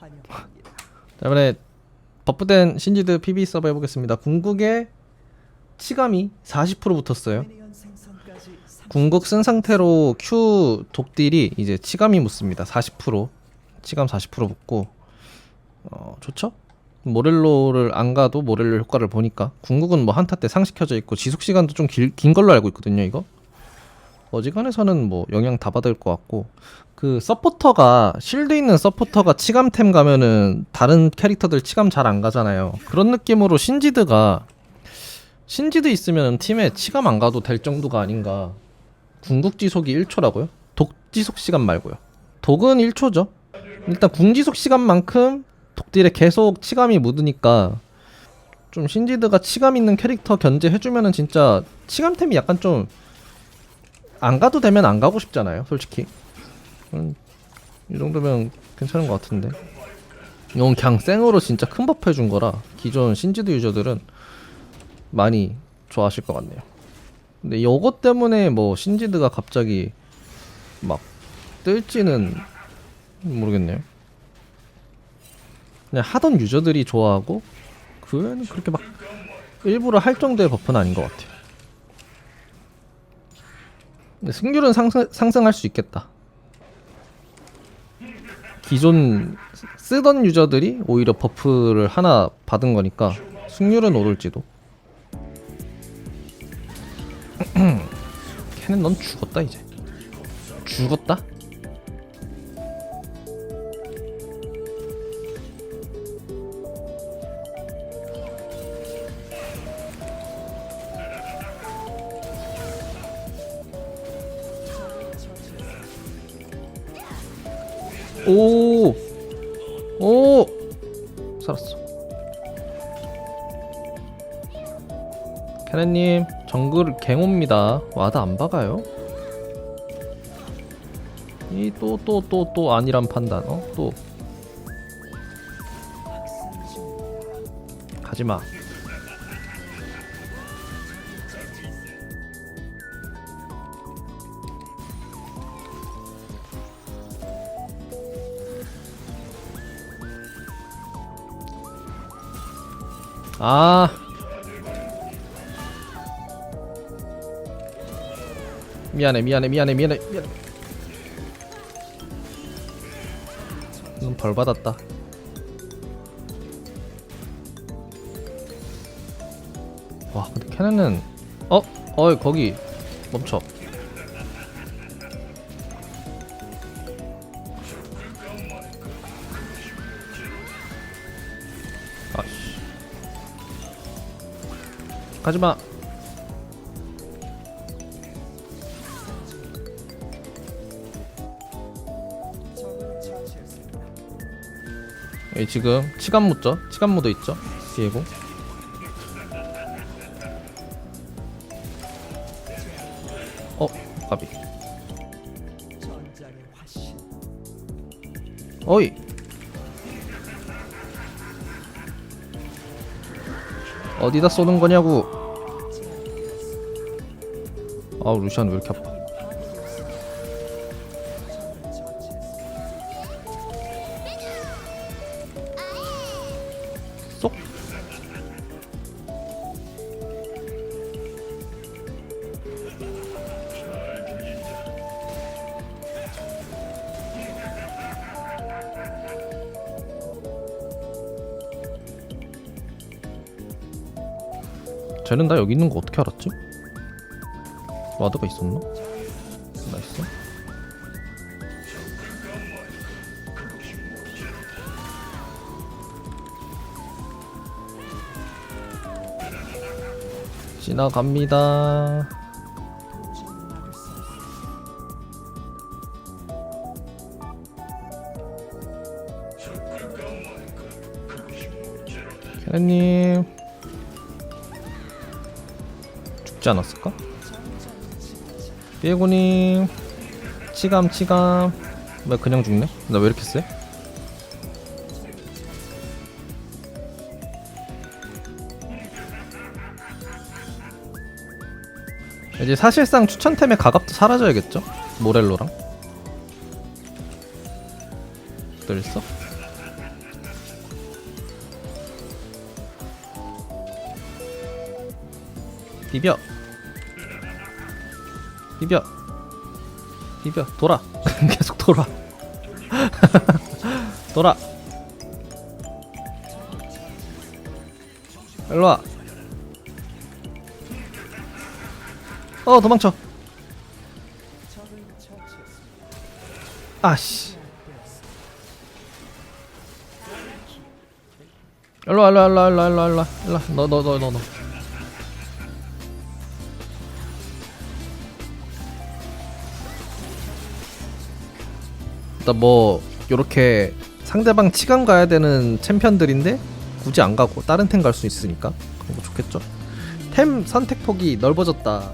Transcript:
환영합니다. 자, 이번에 버프된 신지드 PB 서버 해보겠습니다. 궁극에 치감이 40% 붙었어요. 미니언 생성까지 30 궁극 쓴 상태로 Q 독딜이 이제 치감이 묻습니다. 40% 치감 40% 붙고 어 좋죠? 모렐로를 안 가도 모렐로 효과를 보니까 궁극은 뭐 한타 때 상식혀져 있고 지속 시간도 좀 긴 걸로 알고 있거든요. 이거 어지간해서는 뭐 영향 다 받을 것 같고 그 서포터가 실드 있는 서포터가 치감템 가면은 다른 캐릭터들 치감 잘 안 가잖아요. 그런 느낌으로 신지드가 신지드 있으면 팀에 치감 안 가도 될 정도가 아닌가. 궁극 지속이 1초라고요? 독 지속 시간 말고요. 독은 1초죠. 일단 궁 지속 시간만큼 독딜에 계속 치감이 묻으니까 좀 신지드가 치감 있는 캐릭터 견제해주면은 진짜 치감템이 약간 좀 안 가도 되면 안 가고 싶잖아요, 솔직히. 음, 이 정도면 괜찮은 것 같은데. 이건 그냥 생으로 진짜 큰 버프 해준 거라 기존 신지드 유저들은 많이 좋아하실 것 같네요. 근데 요것 때문에 뭐 신지드가 갑자기 막 뜰지는 모르겠네요. 그냥 하던 유저들이 좋아하고 그 외에는 그렇게 막 일부러 할 정도의 버프는 아닌 것 같아요. 근데 승률은 상승, 상승할 수 있겠다. 기존 쓰던 유저들이 오히려 버프를 하나 받은 거니까 승률은 오를지도. 걔는 넌 죽었다 이제. 죽었다? 오, 오, 살았어. 캐나님 정글 갱옵니다. 와드 안 박아요? 이 또 또 또 또 아니란 판단. 어? 또 가지마. 아. 미안해 미안해 미안해 미안해 미안해 넌벌 받았다 와 근데 캐넨은 어? 어이 거기 멈춰 가지마. 여기 지금? 치감 묻어 있죠? 디에고 어? 가비 어이 어디다 쏘는 거냐고. 아우 루시안 왜 이렇게 아파? 쏙 쟤는 나 여기 있는 거 어떻게 알았지? 와드가 있었나? 지나갑니다 막을 수 없습니다. 캐나님 죽지 않았을까? 비에고님 치감 치감 왜 그냥 죽네? 나 왜 이렇게 세? 이제 사실상 추천템의 가갑도 사라져야겠죠? 모렐로랑 들었어? 비벼. 비벼. 비벼. 돌아. 계속 돌아. 돌아. 일로와. 어 도망쳐. 아씨. 일로와 일로와 일로와 일로와 일로와 일로와. 너너 너 너너 일단 뭐 요렇게 상대방 치감 가야 되는 챔피언들인데 굳이 안 가고 다른 템 갈 수 있으니까 그런 거 좋겠죠. 템 선택폭이 넓어졌다